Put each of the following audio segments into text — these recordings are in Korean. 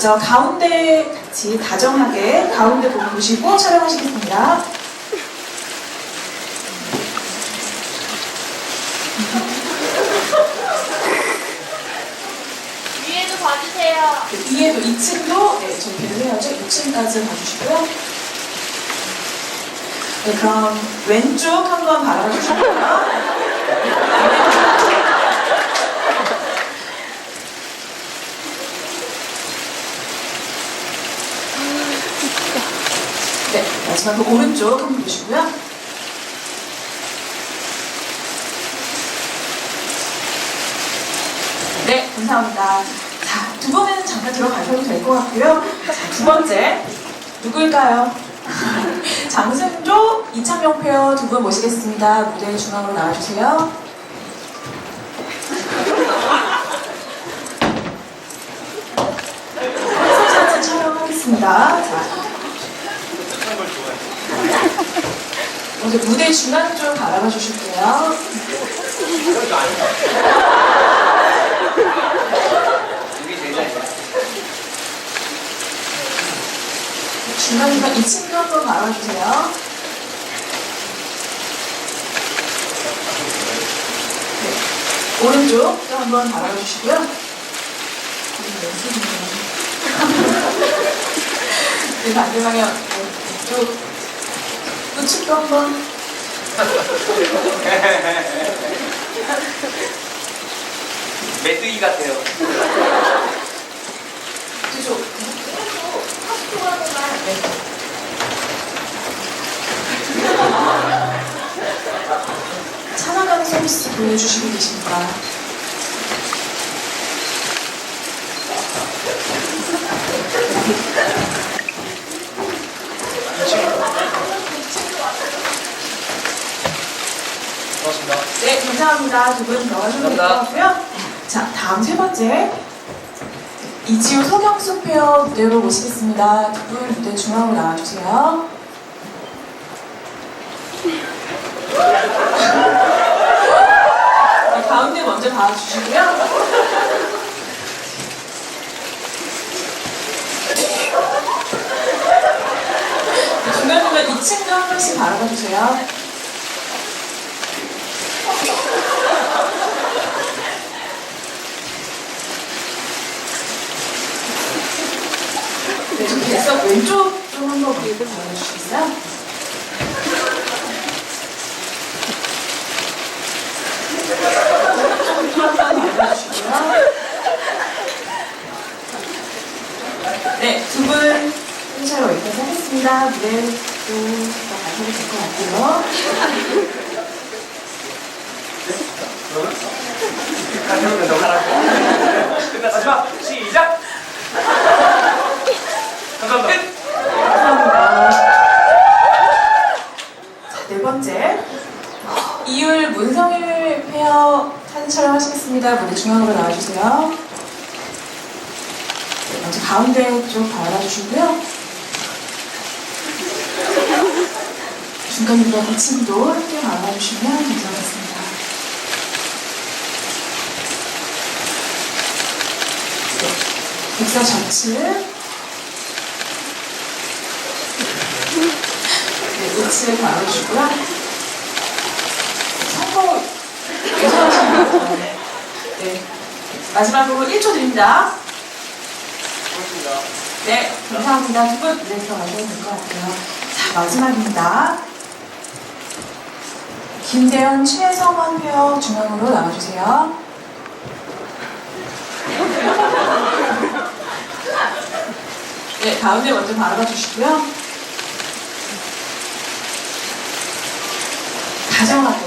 먼저 가운데 같이 다정하게 가운데 보고 보시고 촬영하시겠습니다. 위에도 봐주세요. 네, 위에도 2층도 네, 정리를 해야죠. 2층까지 봐주시고요. 네, 그럼 왼쪽 한번 바라봐주시고요. 네, 마지막으로 오른쪽 한번 보시고요. 네, 감사합니다. 자, 두 번에는 잠깐 들어가셔도 될 것 같고요. 자, 두 번째, 누구일까요? 장승조, 이창용 페어 두 분 모시겠습니다. 무대 중앙으로 나와주세요. 사진 촬영하겠습니다. 자, 먼저 무대 중앙 좀 바라봐 주실게요. 중간중간 2층도 한번 바라봐주세요. 네. 오른쪽 또 한번 바라봐주시고요. 네, 반대 방향 왼쪽 우측도 한 번 메뚜기 같아요. 뒤쪽 오른쪽 파스토 하나만 네. 찾아가는 서비스 보여주시고 계십니다. 고맙습니다. 네, 감사합니다. 두분것 같고요. 자, 다음 세 번째. 이지우 서경수 페어 무대로 모시겠습니다. 두 분 무대 중앙으로 나와주세요. 네, 가운데 먼저 봐주시고요. 네, 중간중간 2층도 한 번씩 바라봐 주세요. 네, 좀 계속 왼쪽 좀 한번 보여주시겠어요? 한번 보여주시고요. 네, 두분 혼자로 여기까지 하겠습니다. 무대도 더 가셔도 될것 같고요. 가면 너 하라고. 마지막 시작. 감사합니다. 감사합니다. 자, 네 번째. 이율 문성일 페어 사진 촬영하시겠습니다. 무대 중앙으로 나와주세요. 네, 먼저 가운데 쪽 바라봐주시고요. 중간 중간 고침도 함께 바라봐주시면 감사하겠습니다. 네, 백사 좌측 바라주시고요. 선거 예상하시는 거 네. 마지막으로 1초 드립니다. 네, 감사합니다. 두 분, 네, 들어가셔도 될 것 같아요. 자, 마지막입니다. 김대현, 최성원 페어 중앙으로 나와주세요. 네, 가운데 먼저 바라봐 주시고요. 다정하게.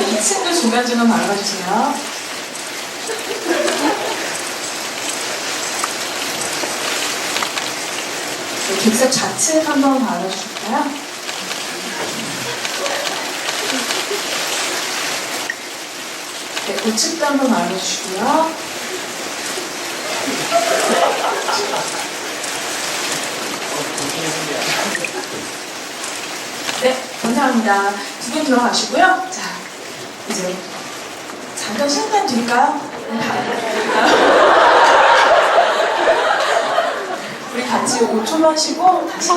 네, 2층도 중간중간 바라봐 주세요. 네, 객석 좌측 한번 바라주실까요? 네, 우측도 한번 바라주시고요. 감사합니다. 두 분 들어가시고요. 자, 이제 잠깐 시간 드릴까요? 우리 같이 5초만 쉬고 다시.